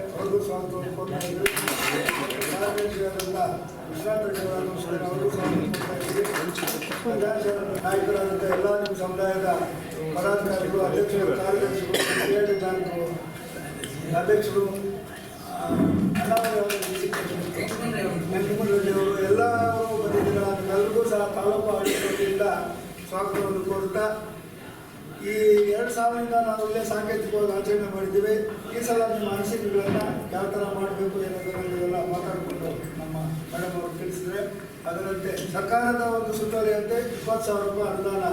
ಜಿಲ್ಲಾಧಿಕಾರಿಗಳಾಗಿದ್ದಾರೆ ಅವ್ರಿಗೂ ಸ್ವಾಗತವನ್ನು ಕೊಟ್ಟಿದ್ದೀವಿ ಕಾರ್ಯದರ್ಶಿಯಾದಂಥ ವಿಶ್ರಾಂತ ಜಿಲ್ಲಾಧಿಕಾರಿಗಳು ಸಹ ಕೊಡ್ತಾ ನಾಯಕರಾದಂಥ ಎಲ್ಲ ನಿಮ್ಮ ಸಮುದಾಯದ ಪದಾಧಿಕಾರಿಗಳು ಅಧ್ಯಕ್ಷರು ಕಾರ್ಯದರ್ಶಿಗಳು ಅಧ್ಯಕ್ಷರು ಅವರು ಎಲ್ಲರೂ ಬಂದಿದ್ದೀರ ಎಲ್ಲರಿಗೂ ಸಹ ತಾಲೂಕು ಆಡಳಿತದಿಂದ ಸ್ವಾಗತವನ್ನು ಕೋರುತ್ತಾ ಈ ಎರಡು ಸಾವಿರದಿಂದ ನಾವು ಇಲ್ಲೇ ಸಾಂಕೇತಿಕವಾಗಿ ಆಚರಣೆ ಮಾಡಿದ್ದೀವಿ. ಈ ಸಲ ನಿಮ್ಮ ಅನಿಸಿಕೆಗಳನ್ನ ಯಾವ ಥರ ಮಾಡಬೇಕು ಎಲ್ಲ ಮಾತಾಡಿಕೊಂಡು ನಮ್ಮ ಮೇಡಮ್ ಅವರು ತಿಳಿಸಿದ್ರೆ, ಅದರಂತೆ ಸರ್ಕಾರದ ಒಂದು ಸುತ್ತೋಲೆಯಂತೆ ಇಪ್ಪತ್ತು ಸಾವಿರ ರೂಪಾಯಿ ಅನುದಾನ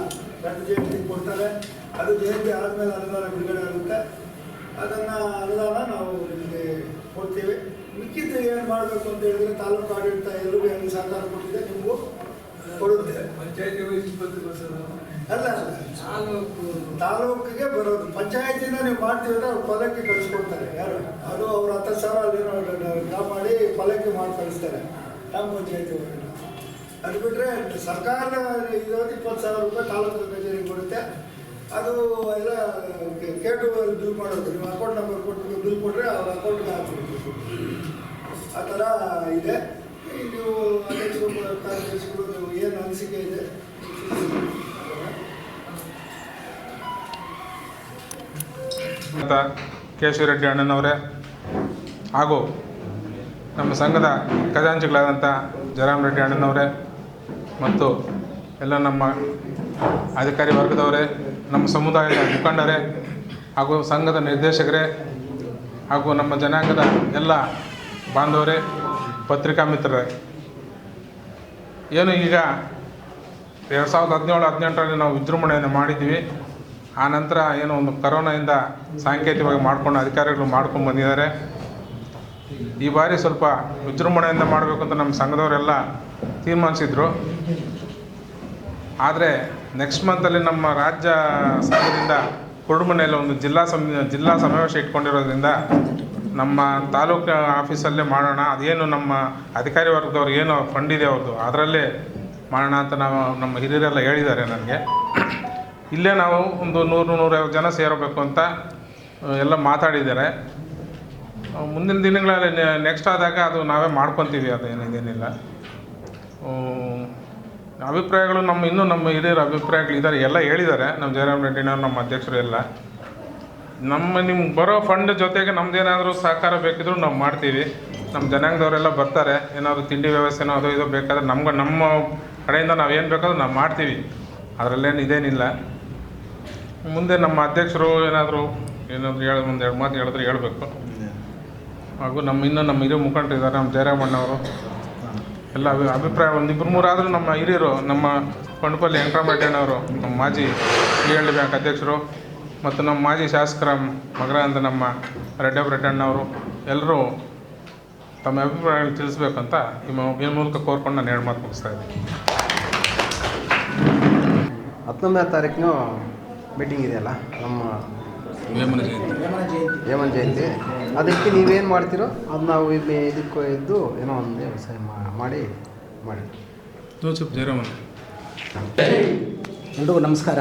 ಗಂಟು ಜಯಂತಿ ಕೊಡ್ತಾರೆ. ಅದು ಜಯಂತಿ ಆದಮೇಲೆ ಅನುದಾನ ಬಿಡುಗಡೆ ಆಗುತ್ತೆ. ಅದನ್ನು ಅನುದಾನ ನಾವು ನಿಮಗೆ ಕೊಡ್ತೀವಿ. ಮಿಕ್ಕಿದ್ದು ಏನು ಮಾಡಬೇಕು ಅಂತ ಹೇಳಿದ್ರೆ ತಾಲೂಕು ಆಡಳಿತ ಎಲ್ಲರಿಗೂ ಹೆಂಗೆ ಸಹಕಾರ ಕೊಟ್ಟಿದೆ, ನಿಮಗೂ ಕೊಡುತ್ತೆ. ಪಂಚಾಯತಿ ಇಪ್ಪತ್ತು ವರ್ಷ ಅಲ್ಲ ತಾಲೂಕಿಗೆ ಬರೋದು. ಪಂಚಾಯತಿನ ನೀವು ಮಾಡ್ತೀವಿ ಅಂದ್ರೆ ಅವ್ರು ಪಲಕ್ಕಿ ಕಳಿಸ್ಕೊಡ್ತಾರೆ. ಯಾರು? ಅದು ಅವ್ರ ಹತ್ತು ಸಾವಿರ ಅಲ್ಲೇನೋ ಡ್ರಾ ಮಾಡಿ ಪಲಕ್ಕಿ ಮಾಡಿ ಕಳಿಸ್ತಾರೆ. ಗ್ರಾಮ ಪಂಚಾಯತಿ. ಅದು ಬಿಟ್ಟರೆ ಸರ್ಕಾರ ಇರೋದು ಇಪ್ಪತ್ತು ಸಾವಿರ ರೂಪಾಯಿ ತಾಲೂಕು ಕಚೇರಿಗೆ ಕೊಡುತ್ತೆ. ಅದು ಎಲ್ಲ ಕೇಟು ಬಿಲ್ ಮಾಡೋದು. ನೀವು ಅಕೌಂಟ್ ನಂಬರ್ ಕೊಟ್ಟು ಬಿಲ್ ಕೊಟ್ಟರೆ ಅವ್ರ ಅಕೌಂಟ್ಗೆ ಹಾಕ್ಬಿಡ್ಬೇಕು ಆ ಥರ ಇದೆ. ನೀವು ಅಧ್ಯಕ್ಷರು ಕಾರ್ಯದರ್ಶಿಗಳು ಏನು ಅನಿಸಿಕೆ ಇದೆ? ಕೇಶವರೆಡ್ಡಿ ಅಣ್ಣನವರೇ ಹಾಗೂ ನಮ್ಮ ಸಂಘದ ಖಜಾಂಚಿಗಳಾದಂಥ ಜಯರಾಮ್ ರೆಡ್ಡಿ ಅಣ್ಣನವರೇ ಮತ್ತು ಎಲ್ಲ ನಮ್ಮ ಅಧಿಕಾರಿ ವರ್ಗದವರೇ, ನಮ್ಮ ಸಮುದಾಯದ ಮುಖಂಡರೇ ಹಾಗೂ ಸಂಘದ ನಿರ್ದೇಶಕರೇ ಹಾಗೂ ನಮ್ಮ ಜನಾಂಗದ ಎಲ್ಲ ಬಾಂಧವರೇ, ಪತ್ರಿಕಾ ಮಿತ್ರರೇ. ಏನು ಈಗ ಎರಡು ಸಾವಿರದ ಹದಿನೇಳು, ಹದಿನೆಂಟರಲ್ಲಿ ನಾವು ವಿಜೃಂಭಣೆಯನ್ನು ಮಾಡಿದ್ವಿ ಆ ನಂತರ ಏನು ಒಂದು ಕರೋನಾಯಿಂದ ಸಾಂಕೇತಿಕವಾಗಿ ಮಾಡ್ಕೊಂಡು ಅಧಿಕಾರಿಗಳು ಮಾಡ್ಕೊಂಡು ಬಂದಿದ್ದಾರೆ. ಈ ಬಾರಿ ಸ್ವಲ್ಪ ವಿಜೃಂಭಣೆಯಿಂದ ಮಾಡಬೇಕು ಅಂತ ನಮ್ಮ ಸಂಘದವರೆಲ್ಲ ತೀರ್ಮಾನಿಸಿದ್ರು. ಆದರೆ ನೆಕ್ಸ್ಟ್ ಮಂತಲ್ಲಿ ನಮ್ಮ ರಾಜ್ಯ ಸಂಘದಿಂದ ಕುರುಡುಮನೆಯಲ್ಲಿ ಒಂದು ಜಿಲ್ಲಾ ಸಮ್, ಜಿಲ್ಲಾ ಸಮಾವೇಶ ಇಟ್ಕೊಂಡಿರೋದ್ರಿಂದ ನಮ್ಮ ತಾಲೂಕು ಆಫೀಸಲ್ಲೇ ಮಾಡೋಣ, ಅದೇನು ನಮ್ಮ ಅಧಿಕಾರಿ ವರ್ಗದವ್ರು ಏನು ಫಂಡ್ ಇದೆ ಅವ್ರದ್ದು, ಅದರಲ್ಲೇ ಮಾಡೋಣ ಅಂತ ನಾವು ನಮ್ಮ ಹಿರಿಯರೆಲ್ಲ ಹೇಳಿದ್ದಾರೆ ನನಗೆ. ಇಲ್ಲೇ ನಾವು ಒಂದು ನೂರು ನೂರೈವತ್ತು ಜನ ಸೇರಬೇಕು ಅಂತ ಎಲ್ಲ ಮಾತಾಡಿದ್ದಾರೆ. ಮುಂದಿನ ದಿನಗಳಲ್ಲಿ ನೆಕ್ಸ್ಟ್ ಆದಾಗ ಅದು ನಾವೇ ಮಾಡ್ಕೊತೀವಿ, ಅದೇನಿದೇನಿಲ್ಲ. ಅಭಿಪ್ರಾಯಗಳು ನಮ್ಮ, ಇನ್ನೂ ನಮ್ಮ ಹಿರಿಯರ ಅಭಿಪ್ರಾಯಗಳಿದ್ದಾರೆ, ಎಲ್ಲ ಹೇಳಿದ್ದಾರೆ. ನಮ್ಮ ಜಯರಾಮ್ ರೆಡ್ಡಿನವ್ರು, ನಮ್ಮ ಅಧ್ಯಕ್ಷರು ಎಲ್ಲ. ನಮ್ಮ, ನಿಮ್ಗೆ ಬರೋ ಫಂಡ್ ಜೊತೆಗೆ ನಮ್ದೇನಾದರೂ ಸಹಕಾರ ಬೇಕಿದ್ರು ನಾವು ಮಾಡ್ತೀವಿ. ನಮ್ಮ ಜನಾಂಗದವರೆಲ್ಲ ಬರ್ತಾರೆ, ಏನಾದರೂ ತಿಂಡಿ ವ್ಯವಸ್ಥೆನೋ ಅದು ಇದು ಬೇಕಾದ್ರೆ ನಮ್ಗೆ ನಮ್ಮ ಕಡೆಯಿಂದ ನಾವು ಏನು ಬೇಕಾದ್ರೂ ನಾವು ಮಾಡ್ತೀವಿ. ಅದರಲ್ಲೇನು ಇದೇನಿಲ್ಲ. ಮುಂದೆ ನಮ್ಮ ಅಧ್ಯಕ್ಷರು ಏನಾದರೂ ಏನಾದರೂ ಹೇಳಿ ಒಂದು ಎರಡು ಮಾತು ಹೇಳಿದ್ರೆ ಹೇಳಬೇಕು. ಹಾಗೂ ನಮ್ಮ ಇನ್ನೂ ನಮ್ಮ ಹಿರಿಯ ಮುಖಂಡರಿದ್ದಾರೆ ನಮ್ಮ ಜಯರಾಮಣ್ಣವರು. ಎಲ್ಲ ಅಭಿ ಅಭಿಪ್ರಾಯ ಒಂದು ಇಬ್ಬರು ಮೂರಾದರೂ ನಮ್ಮ ಹಿರಿಯರು, ನಮ್ಮ ಪಂಡುಪಲ್ಲಿ ವೆಂಕಟರಮಣ್ಣವರು ನಮ್ಮ ಮಾಜಿ ಎಲ್ ಬ್ಯಾಂಕ್ ಅಧ್ಯಕ್ಷರು, ಮತ್ತು ನಮ್ಮ ಮಾಜಿ ಶಾಸಕರ ಮಗರ ಅಂತ ನಮ್ಮ ರೆಡ್ಡಪ್ಪ ರೆಡ್ಡಣ್ಣವರು ಎಲ್ಲರೂ ತಮ್ಮ ಅಭಿಪ್ರಾಯಗಳು ತಿಳಿಸ್ಬೇಕಂತ ಈ ಮೂಲಕ ಕೋರ್ಕೊಂಡು ನಾನು ಹೇಳಿ ಮಾತು ಮುಗಿಸ್ತಾ ಇದ್ದೀನಿ. ಹತ್ತೊಂಬತ್ತನೇ ತಾರೀಕಿನ ಮೀಟಿಂಗ್ ಇದೆಯಲ್ಲ? ನಮ್ಮ ಹೇಮನ್ ಜಯಂತಿ. ಅದಕ್ಕೆ ನೀವೇನು ಮಾಡ್ತೀರೋ? ಅದು ನಾವು ಇಲ್ಲಿ ಇದಕ್ಕೆ ಇದ್ದು ಏನೋ ಒಂದು ವ್ಯವಸಾಯ ಮಾ- ಮಾಡಿ ಮಾಡಿ. ಜೋಸೆಫ್ ಜಯರಾಮನ್. ಎಲ್ರಿಗೂ ನಮಸ್ಕಾರ.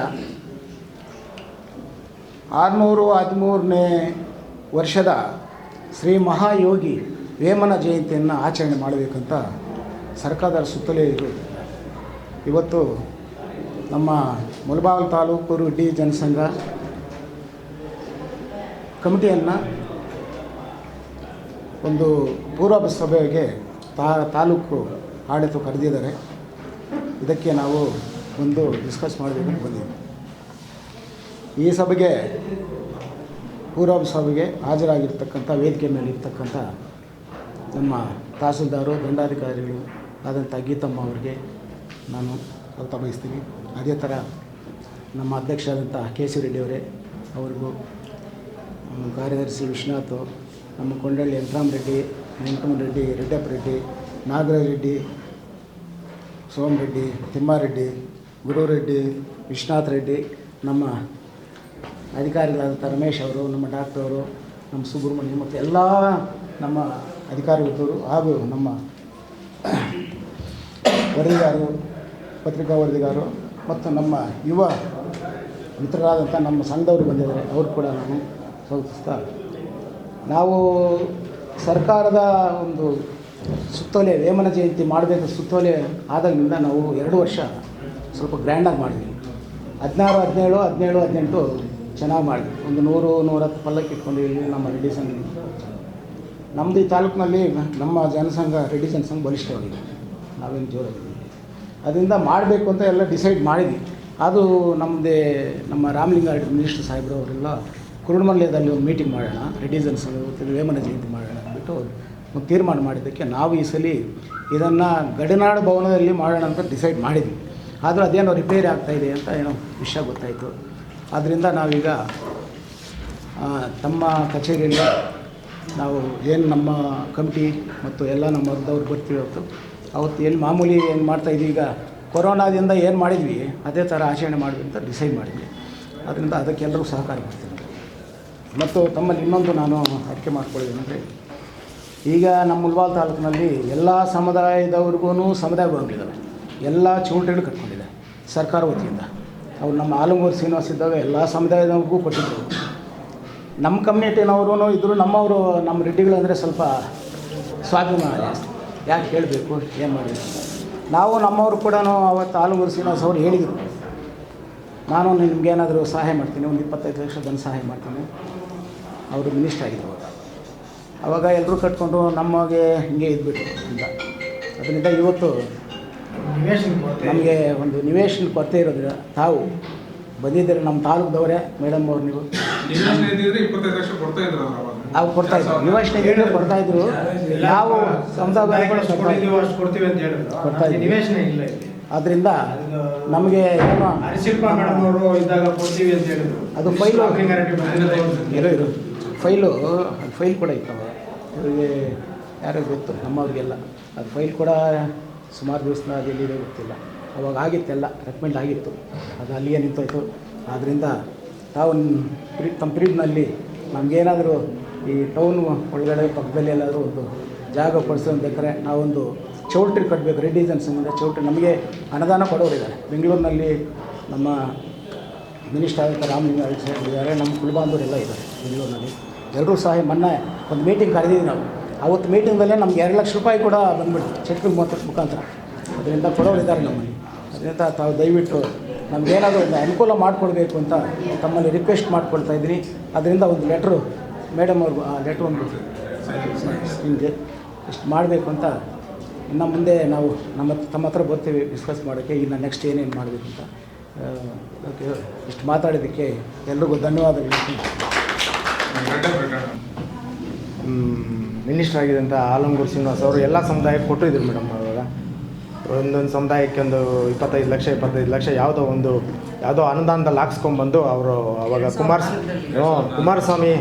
ಆರುನೂರು ಹದಿಮೂರನೇ ವರ್ಷದ ಶ್ರೀ ಮಹಾಯೋಗಿ ವೇಮನ ಜಯಂತಿಯನ್ನು ಆಚರಣೆ ಮಾಡಬೇಕಂತ ಸರ್ಕಾರದ ಸುತ್ತಲೇ ಇದೆ ಇವತ್ತು ನಮ್ಮ ಮುಳಬಾಗಿಲು ತಾಲೂಕು ರೆಡ್ಡಿ ಜನಸಂಘ ಕಮಿಟಿಯನ್ನು ಒಂದು ಪೂರ್ವ ಸಭೆಗೆ ತಾ ತಾಲೂಕು ಆಡಳಿತ ಕರೆದಿದ್ದಾರೆ. ಇದಕ್ಕೆ ನಾವು ಒಂದು ಡಿಸ್ಕಸ್ ಮಾಡಬೇಕು ಅಂತ ಬಂದಿದ್ದೀವಿ. ಈ ಸಭೆಗೆ ಪೂರ್ವ ಸಭೆಗೆ ಹಾಜರಾಗಿರ್ತಕ್ಕಂಥ ವೇದಿಕೆ ಮೇಲೆ ಇರ್ತಕ್ಕಂಥ ನಮ್ಮ ತಹಸೀಲ್ದಾರು, ದಂಡಾಧಿಕಾರಿಗಳು ಆದಂಥ ಗೀತಮ್ಮ ಅವರಿಗೆ ನಾನು ಅರ್ಥ ಬಯಸ್ತೀನಿ ಅದೇ ಥರ ನಮ್ಮ ಅಧ್ಯಕ್ಷರಾದಂಥ ಕೆ ಸಿ ರೆಡ್ಡಿ ಅವರೇ, ಅವ್ರಿಗೂ ಕಾರ್ಯದರ್ಶಿ ವಿಶ್ವನಾಥ್, ನಮ್ಮ ಕೊಂಡಳ್ಳಿ ಯಂತ್ರಾಮ್ ರೆಡ್ಡಿ, ವೆಂಕಟರಮಣ ರೆಡ್ಡಿ, ರೆಡ್ಡಪ್ಪ ರೆಡ್ಡಿ, ನಾಗರಾಜ್ ರೆಡ್ಡಿ ಸೋಮರೆಡ್ಡಿ ತಿಮ್ಮಾರೆಡ್ಡಿ ಗುರುರೆಡ್ಡಿ ವಿಶ್ವನಾಥ್ ರೆಡ್ಡಿ, ನಮ್ಮ ಅಧಿಕಾರಿಗಳಾದಂಥ ರಮೇಶ್ ಅವರು, ನಮ್ಮ ಡಾಕ್ಟರ್ ಅವರು, ನಮ್ಮ ಸುಬ್ರಹ್ಮಣ್ಯ ಮತ್ತು ಎಲ್ಲ ನಮ್ಮ ಅಧಿಕಾರಿಗಳು ಹಾಗೂ ನಮ್ಮ ವರದಿಗಾರರು, ಪತ್ರಿಕಾ ವರದಿಗಾರರು ಮತ್ತು ನಮ್ಮ ಯುವ ಮಿತ್ರರಾದಂಥ ನಮ್ಮ ಸಂಘದವರು ಬಂದಿದ್ದಾರೆ, ಅವರು ಕೂಡ ನಾನು ಸ್ವಾಗತಿಸ್ತಾ ನಾವು ಸರ್ಕಾರದ ಒಂದು ಸುತ್ತೋಲೆ, ವೇಮನ ಜಯಂತಿ ಮಾಡಬೇಕು ಸುತ್ತೋಲೆ ಆದ್ದರಿಂದ ನಾವು ಎರಡು ವರ್ಷ ಸ್ವಲ್ಪ ಗ್ರ್ಯಾಂಡಾಗಿ ಮಾಡಿದ್ವಿ. ಹದಿನಾರು, ಹದಿನೇಳು ಹದಿನೇಳು, ಹದಿನೆಂಟು ಚೆನ್ನಾಗಿ ಮಾಡಿದ್ವಿ. ಒಂದು ನೂರು ನೂರತ್ತು ಪಲ್ಲಕ್ಕಿ ಇಟ್ಕೊಂಡಿದ್ದೀವಿ ನಮ್ಮ ರೆಡ್ಡಿ ಸಂಘ. ನಮ್ಮದು ಈ ತಾಲೂಕಿನಲ್ಲಿ ನಮ್ಮ ಜನಸಂಘ, ರೆಡ್ಡಿ ಜನಸಂಘ ಬಲಿಷ್ಠವಾಗಿದೆ. ನಾವೇನು ಜೋರಾಗಿದ್ದೀವಿ ಅದರಿಂದ ಮಾಡಬೇಕು ಅಂತ ಎಲ್ಲ ಡಿಸೈಡ್ ಮಾಡಿದ್ವಿ. ಅದು ನಮ್ಮದೇ ನಮ್ಮ ರಾಮಲಿಂಗಾರೆಡ್ಡಿ ಮಿನಿಸ್ಟರ್ ಸಾಹೇಬ್ರು ಅವರೆಲ್ಲ ಕುರುಡುಮಲ್ಯದಲ್ಲಿ ಒಂದು ಮೀಟಿಂಗ್ ಮಾಡೋಣ ಇವತ್ತು ವೇಮನ ಜಯಂತಿ ಮಾಡೋಣ ಅಂದ್ಬಿಟ್ಟು ಒಂದು ತೀರ್ಮಾನ ಮಾಡಿದ್ದಕ್ಕೆ ನಾವು ಈ ಸಲ ಇದನ್ನು ಗಡಿನಾಡು ಭವನದಲ್ಲಿ ಮಾಡೋಣ ಅಂತ ಡಿಸೈಡ್ ಮಾಡಿದ್ವಿ. ಆದರೂ ಅದೇನೋ ರಿಪೇರಿ ಆಗ್ತಾಯಿದೆ ಅಂತ ಏನೋ ವಿಷಯ ಗೊತ್ತಾಯಿತು. ಆದ್ದರಿಂದ ನಾವೀಗ ತಮ್ಮ ಕಚೇರಿಯಲ್ಲಿ ನಾವು ಏನು ನಮ್ಮ ಕಮಿಟಿ ಮತ್ತು ಎಲ್ಲ ನಮ್ಮ ವರ್ಗದವ್ರು ಬರ್ತೀವಿ ಅವತ್ತು ಅವತ್ತು ಏನು ಮಾಮೂಲಿ ಏನು ಮಾಡ್ತಾಯಿದ್ದೀವಿ ಈಗ ಕೊರೋನಾದಿಂದ ಏನು ಮಾಡಿದ್ವಿ, ಅದೇ ಥರ ಆಚರಣೆ ಮಾಡಿದ್ವಿ ಅಂತ ಡಿಸೈಡ್ ಮಾಡಿದ್ವಿ. ಅದರಿಂದ ಅದಕ್ಕೆಲ್ಲರೂ ಸಹಕಾರ ಮಾಡ್ತೀನಿ ಮತ್ತು ತಮ್ಮಲ್ಲಿ ಇನ್ನೊಂದು ನಾನು ಅರಿಕೆ ಅಂದರೆ ಈಗ ನಮ್ಮ ಮುಲ್ಬಾಲ್ ತಾಲೂಕಿನಲ್ಲಿ ಎಲ್ಲ ಸಮುದಾಯದವ್ರಿಗೂ ಸಮುದಾಯ ಭವನಗಳಿದ್ದಾವೆ ಎಲ್ಲ ಚೌಲ್ಟ್ರಿಗಳು ಕಟ್ಕೊಂಡಿದೆ ಸರ್ಕಾರ ವತಿಯಿಂದ. ಅವ್ರು ನಮ್ಮ ಆಲಂಗೂರು ಶ್ರೀನಿವಾಸ ಇದ್ದಾಗ ಎಲ್ಲ ಸಮುದಾಯದವ್ರಿಗೂ ಕೊಟ್ಟಿದ್ದರು ನಮ್ಮ ಕಮ್ಯುನಿಟಿನವರು ಇದ್ದರು ನಮ್ಮವರು, ನಮ್ಮ ರೆಡ್ಡಿಗಳಂದರೆ ಸ್ವಲ್ಪ ಸ್ವಾಭಿಮಾನ ಯಾಕೆ ಹೇಳಬೇಕು, ಏನು ಮಾಡಬೇಕು? ನಾವು ನಮ್ಮವರು ಕೂಡ ಅವತ್ತು ಆಲಂಗೂರು ಶ್ರೀನಿವಾಸ ಅವರು ಹೇಳಿದರು. ನಾನು ನಿಮಗೇನಾದರೂ ಸಹಾಯ ಮಾಡ್ತೀನಿ, ಒಂದು ಇಪ್ಪತ್ತೈದು ಲಕ್ಷ ಜನ ಸಹಾಯ ಮಾಡ್ತೀನಿ. ಅವರು ಮಿನಿಸ್ಟರ್ ಆಗಿದ್ರು ಅವಾಗ. ಅವಾಗ ಎಲ್ಲರೂ ಕಟ್ಕೊಂಡು ನಮಗೆ ಹಿಂಗೆ ಇದ್ಬಿಟ್ಟು ಅಂತ. ಅದರಿಂದ ಇವತ್ತು ನಮಗೆ ಒಂದು ನಿವೇಶನ ಕೊರತೆ ಇರೋದ್ರಿಂದ ತಾವು ಬಂದಿದ್ದೀರಿ ನಮ್ಮ ತಾಲೂಕದವರೇ ಮೇಡಮ್ ಅವ್ರು ನೀವು. ನಾವು ಕೊಡ್ತಾ ಇದ್ರು ನಿವೇಶನ ಏನು ಕೊಡ್ತಾ ಇದ್ರು. ನಾವು ಸಮುದಾಯ ಕೊಡ್ತೀವಿ ಅಂತ ಹೇಳಿದ್ರು. ಕೊಡ್ತಾ ಇದ್ವಿ. ನಿವೇಶನ ಇಲ್ಲ ಇಲ್ಲಿ. ಅದರಿಂದ ನಮಗೆ ಏನು ಹರಿಶಿಲ್ಪ ಮೇಡಮ್ ಅವರು ಇದ್ದಾಗ ಕೊಡ್ತೀವಿ ಅಂತ ಹೇಳಿದ್ರು. ಅದು ಫೈಲು. ಇರೋ ಇರು. ಫೈಲು ಅದು ಫೈಲ್ ಕೂಡ ಇತ್ತು ಅವ್ರಿಗೆ ಇವರಿಗೆ ಯಾರಿಗೂ ಗೊತ್ತು ನಮ್ಮವ್ರಿಗೆಲ್ಲ. ಅದು ಫೈಲ್ ಕೂಡ ಸುಮಾರು ದಿವಸ ಅದು ಎಲ್ಲಿದೆ ಗೊತ್ತಿಲ್ಲ. ಅವಾಗ ಆಗಿತ್ತೆಲ್ಲ ರೆಕಮೆಂಡ್ ಆಗಿತ್ತು. ಅದು ಅಲ್ಲಿಯೇ ನಿಂತೋಯ್ತು. ಆದ್ದರಿಂದ ತಾವು ತಮ್ಮ ಪ್ರೀಡ್ನಲ್ಲಿ ನಮಗೇನಾದರೂ ಈ ಟೌನ್ ಒಳಗಡೆ ಪಕ್ಕದಲ್ಲಿ ಎಲ್ಲಾದರೂ ಒಂದು ಜಾಗ ಕೊಡಿಸೋದಕ್ರೆ ನಾವೊಂದು ಚೌಲ್ಟ್ರಿ ಕಟ್ಟಬೇಕು ರೆಡ್ಡಿ ಸಂಬಂಧ ಚೌಲ್ಟ್ರಿ ನಮಗೆ ಅನುದಾನ ಕೊಡೋರಿದ್ದಾರೆ. ಬೆಂಗಳೂರಿನಲ್ಲಿ ನಮ್ಮ ಮಿನಿಸ್ಟರ್ ಆದಂಥ ರಾಮಲಿಂಗ ಇದ್ದಾರೆ, ನಮ್ಮ ಕುಲಬಾಂಧವರೆಲ್ಲ ಇದ್ದಾರೆ ಬೆಂಗಳೂರಿನಲ್ಲಿ. ಎಲ್ಲರೂ ಸಹ ಮೊನ್ನೆ ಒಂದು ಮೀಟಿಂಗ್ ಕರೆದಿದ್ದೀವಿ ನಾವು. ಅವತ್ತು ಮೀಟಿಂಗಲ್ಲೇ ನಮ್ಗೆ ಎರಡು ಲಕ್ಷ ರೂಪಾಯಿ ಕೂಡ ಬಂದ್ಬಿಡ್ತು ಚೆಕ್ ಮೂವತ್ತು ಮುಖಾಂತರ. ಅದರಿಂದ ಕೊಡೋರು ಇದ್ದಾರೆ ನಮ್ಮಲ್ಲಿ. ಅದರಿಂದ ತಾವು ದಯವಿಟ್ಟು ನಮಗೇನಾದರೂ ಒಂದು ಅನುಕೂಲ ಮಾಡಿಕೊಡ್ಬೇಕು ಅಂತ ತಮ್ಮಲ್ಲಿ ರಿಕ್ವೆಸ್ಟ್ ಮಾಡ್ಕೊಳ್ತಾ ಇದ್ದೀನಿ. ಅದರಿಂದ ಒಂದು ಲೆಟ್ರು ಮೇಡಮ್ ಅವ್ರಿಗೂ ಆ ಲೆಟ್ರ್ ಒಂದು ನಿಮಗೆ ಇಷ್ಟು ಮಾಡಬೇಕು ಅಂತ ಇನ್ನು ಮುಂದೆ ನಾವು ನಮ್ಮ ತಮ್ಮ ಹತ್ರ ಬರ್ತೀವಿ ಡಿಸ್ಕಸ್ ಮಾಡೋಕ್ಕೆ. ಇನ್ನು ನೆಕ್ಸ್ಟ್ ಏನೇನು ಮಾಡಬೇಕು ಅಂತ. ಓಕೆ ಇಷ್ಟು ಮಾತಾಡಿದ್ದಕ್ಕೆ ಎಲ್ರಿಗೂ ಧನ್ಯವಾದಗಳು. ಮಿನಿಸ್ಟರ್ ಆಗಿದ್ದಂಥ ಆಲಂಗೂರು ಶ್ರೀನಿವಾಸ್ ಅವರು ಎಲ್ಲ ಸಮುದಾಯಕ್ಕೆ ಕೊಟ್ಟಿದ್ರು ಮೇಡಮ್ ಅವಾಗ ಒಂದೊಂದು ಸಮುದಾಯಕ್ಕೆ ಒಂದು ಇಪ್ಪತ್ತೈದು ಲಕ್ಷ ಇಪ್ಪತ್ತೈದು ಲಕ್ಷ ಯಾವುದೋ ಒಂದು, ಯಾವುದೋ ಅನುದಾನದಲ್ಲಿ ಹಾಕ್ಸ್ಕೊಂಬಂದು ಅವರು ಅವಾಗ ಕುಮಾರ್ ಹ್ಞೂ ಕುಮಾರಸ್ವಾಮಿ.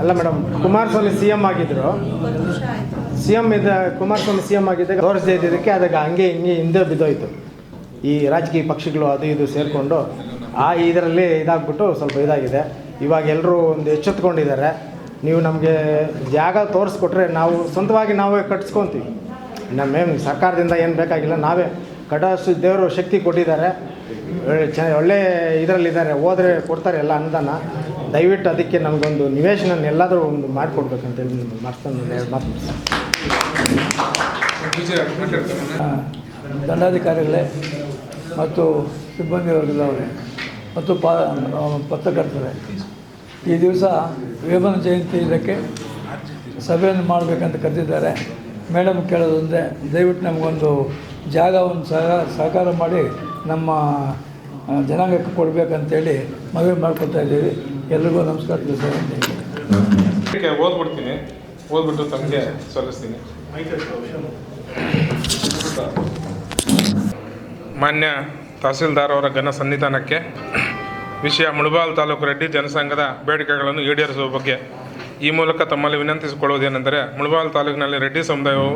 ಅಲ್ಲ ಮೇಡಮ್, ಕುಮಾರಸ್ವಾಮಿ ಸಿ ಎಂ ಆಗಿದ್ದರು ಸಿ ಎಂ ಇದ್ದ, ಕುಮಾರಸ್ವಾಮಿ ಸಿ ಎಂ ಆಗಿದ್ದಾಗ ತೋರಿಸದೇ ಇದ್ದಿದ್ದಕ್ಕೆ ಅದಕ್ಕೆ ಹಂಗೆ ಹಿಂಗೆ ಹಿಂದೆ ಬಿದ್ದೋಯ್ತು. ಈ ರಾಜಕೀಯ ಪಕ್ಷಗಳು ಅದು ಇದು ಸೇರಿಕೊಂಡು ಆ ಇದರಲ್ಲಿ ಇದಾಗ್ಬಿಟ್ಟು ಸ್ವಲ್ಪ ಇದಾಗಿದೆ. ಇವಾಗ ಎಲ್ಲರೂ ಒಂದು ಎಚ್ಚೆತ್ಕೊಂಡಿದ್ದಾರೆ ನೀವು ನಮಗೆ ಜಾಗ ತೋರಿಸ್ಕೊಟ್ರೆ ನಾವು ಸ್ವಂತವಾಗಿ ನಾವೇ ಕಟ್ಸ್ಕೊತೀವಿ. ನಮ್ಮೇನು ಸರ್ಕಾರದಿಂದ ಏನು ಬೇಕಾಗಿಲ್ಲ ನಾವೇ ಕಟಾಸು ದೇವರು ಶಕ್ತಿ ಕೊಟ್ಟಿದ್ದಾರೆ. ಒಳ್ಳೆ ಚ ಒಳ್ಳೆ ಇದರಲ್ಲಿದ್ದಾರೆ ಹೋದರೆ ಕೊಡ್ತಾರೆ ಎಲ್ಲ ಅನುದಾನ ದಯವಿಟ್ಟು ಅದಕ್ಕೆ ನಮಗೊಂದು ನಿವೇಶನ ಎಲ್ಲಾದರೂ ಒಂದು ಮಾಡಿಕೊಡ್ಬೇಕಂತೇಳಿ ಎರಡು ಮಾತು. ದಂಡಾಧಿಕಾರಿಗಳೇ ಮತ್ತು ಸಿಬ್ಬಂದಿ ವರ್ಗದವರೇ ಮತ್ತು ಪಾ ಪತ್ರಕರ್ತರೇ ಈ ದಿವಸ ವೇಮನ ಜಯಂತಿ ಇದಕ್ಕೆ ಸಭೆಯನ್ನು ಮಾಡಬೇಕಂತ ಕರೆದಿದ್ದಾರೆ. ಮೇಡಮ್ ಕೇಳೋದಂದರೆ ದಯವಿಟ್ಟು ನಮಗೊಂದು ಜಾಗವನ್ನು ಸಹ, ಸಹಕಾರ ಮಾಡಿ ನಮ್ಮ ಜನಾಂಗಕ್ಕೆ ಕೊಡಬೇಕಂತೇಳಿ ಮನವಿ ಮಾಡ್ಕೊಳ್ತಾ ಇದ್ದೀವಿ. ಎಲ್ರಿಗೂ ನಮಸ್ಕಾರ ಸರ್. ಓದ್ಬಿಡ್ತೀನಿ. ಓದ್ಬಿಟ್ಟು ತಮಗೆ ಸಲ್ಲಿಸ್ತೀನಿ. ಮಾನ್ಯ ತಹಸೀಲ್ದಾರ್ ಅವರ ಘನ ಸನ್ನಿಧಾನಕ್ಕೆ ವಿಷಯ ಮುಳುಬಾಲ್ ತಾಲೂಕು ರೆಡ್ಡಿ ಜನಸಂಘದ ಬೇಡಿಕೆಗಳನ್ನು ಈಡೇರಿಸುವ ಬಗ್ಗೆ ಈ ಮೂಲಕ ತಮ್ಮಲ್ಲಿ ವಿನಂತಿಸಿಕೊಳ್ಳುವುದೇನೆಂದರೆ ಮುಳಬಾಲ್ ತಾಲೂಕಿನಲ್ಲಿ ರೆಡ್ಡಿ ಸಮುದಾಯವು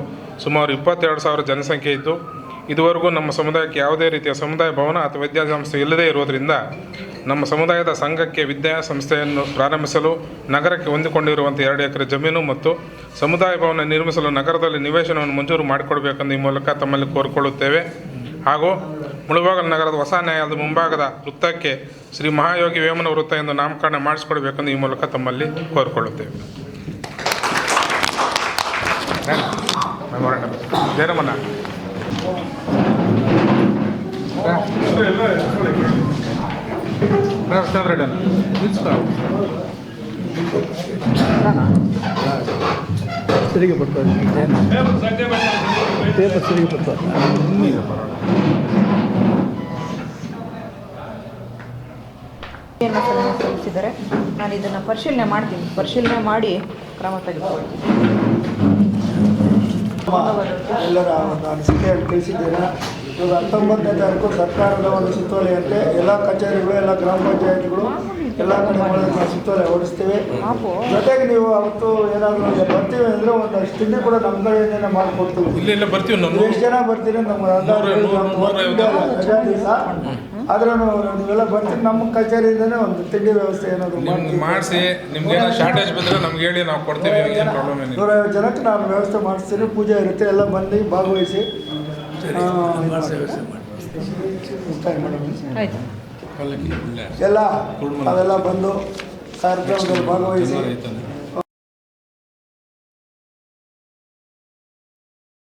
ಸುಮಾರು ಇಪ್ಪತ್ತೆರಡು ಸಾವಿರ ಜನಸಂಖ್ಯೆ ಇದ್ದು, ಇದುವರೆಗೂ ನಮ್ಮ ಸಮುದಾಯಕ್ಕೆ ಯಾವುದೇ ರೀತಿಯ ಸಮುದಾಯ ಭವನ ಅಥವಾ ವಿದ್ಯಾಸಂಸ್ಥೆ ಇಲ್ಲದೇ ಇರುವುದರಿಂದ, ನಮ್ಮ ಸಮುದಾಯದ ಸಂಘಕ್ಕೆ ವಿದ್ಯಾ ಸಂಸ್ಥೆಯನ್ನು ಪ್ರಾರಂಭಿಸಲು, ನಗರಕ್ಕೆ ಹೊಂದಿಕೊಂಡಿರುವಂಥ ಎರಡು ಎಕರೆ ಜಮೀನು ಮತ್ತು ಸಮುದಾಯ ಭವನ ನಿರ್ಮಿಸಲು ನಗರದಲ್ಲಿ ನಿವೇಶನವನ್ನು ಮಂಜೂರು ಮಾಡಿಕೊಡಬೇಕೆಂದು ಈ ಮೂಲಕ ತಮ್ಮಲ್ಲಿ ಕೋರಿಕೊಳ್ಳುತ್ತೇವೆ. ಹಾಗೂ ಮುಳುಬಾಗಲ್ ನಗರದ ಹೊಸ ನ್ಯಾಯಾಲಯದ ಮುಂಭಾಗದ ವೃತ್ತಕ್ಕೆ ಶ್ರೀ ಮಹಾಯೋಗಿ ವೇಮನ ವೃತ್ತ ಎಂದು ನಾಮಕರಣ ಮಾಡಿಸಿಕೊಡಬೇಕೆಂದು ಈ ಮೂಲಕ ತಮ್ಮಲ್ಲಿ ಕೋರಿಕೊಳ್ಳುತ್ತೇವೆ. ಜಯರಮಣ್ಣ. ಸರಿಗೆ ಬರ್ತಾರೆ ಪೇಪರ್ ಸರಿಗೆ ಏನು ಸಲ್ಲಿಸಿದ್ದಾರೆ ನಾನು ಇದನ್ನು ಪರಿಶೀಲನೆ ಮಾಡ್ತೀನಿ. ಪರಿಶೀಲನೆ ಮಾಡಿ ಕ್ರಮ ತೆಗೆದುಕೊಳ್ತೀನಿ. ಎಲ್ಲರ ಒಂದು ಅನಿಸಿಕೆಯನ್ನು ತಿಳಿಸಿದ್ದೀರಾ? ಇವಾಗ ಹತ್ತೊಂಬತ್ತನೇ ತಾರೀಕು ಸರ್ಕಾರದ ಒಂದು ಸುತ್ತೋಲೆಯಂತೆ ಎಲ್ಲ ಕಚೇರಿಗಳು ಎಲ್ಲ ಗ್ರಾಮ ಪಂಚಾಯತ್ಗಳು ಎಲ್ಲ ಕಡೆ ಸುತ್ತೋಲೆ ಹೊಡಿಸ್ತೀವಿ ಜೊತೆಗೆ ನೀವು ಅವತ್ತು ಏನಾದರೂ ಬರ್ತೀವಿ ಅಂದರೆ ಒಂದಷ್ಟು ತಿಂಡಿ ಕೂಡ ನಮ್ಮ ಕಡೆಯಿಂದ ಮಾಡಿಕೊಡ್ತೀವಿ. ಬರ್ತೀವಿ ಎಷ್ಟು ಜನ ಬರ್ತೀರಿ ನಮ್ಮ ಅಂದಾಜು ಆದ್ರೂ ನೀವೆಲ್ಲ ಬರ್ತೀರಿ ನಮ್ಮ ಕಚೇರಿಯಿಂದನೇ ಒಂದು ತಿಂಡಿ ವ್ಯವಸ್ಥೆ ಏನಾದರೂ ನಿಮ್ಗೆ ಮಾಡಿಸಿ ನಿಮ್ಗೆ ಶಾರ್ಟೇಜ್ ಬಂದ್ರೆ ನಮ್ಗೆ ಹೇಳಿ ನಾವು ಕೊಡ್ತೀವಿ ನೂರೈವತ್ತು ಜನಕ್ಕೆ ನಾವು ವ್ಯವಸ್ಥೆ ಮಾಡಿಸ್ತೀನಿ ಪೂಜೆ ಇರುತ್ತೆ ಎಲ್ಲ ಬಂದು ಭಾಗವಹಿಸಿ. ಎಲ್ಲ ಅವೆಲ್ಲ ಬಂದು ಕಾರ್ಯಕ್ರಮದಲ್ಲಿ ಭಾಗವಹಿಸಿ.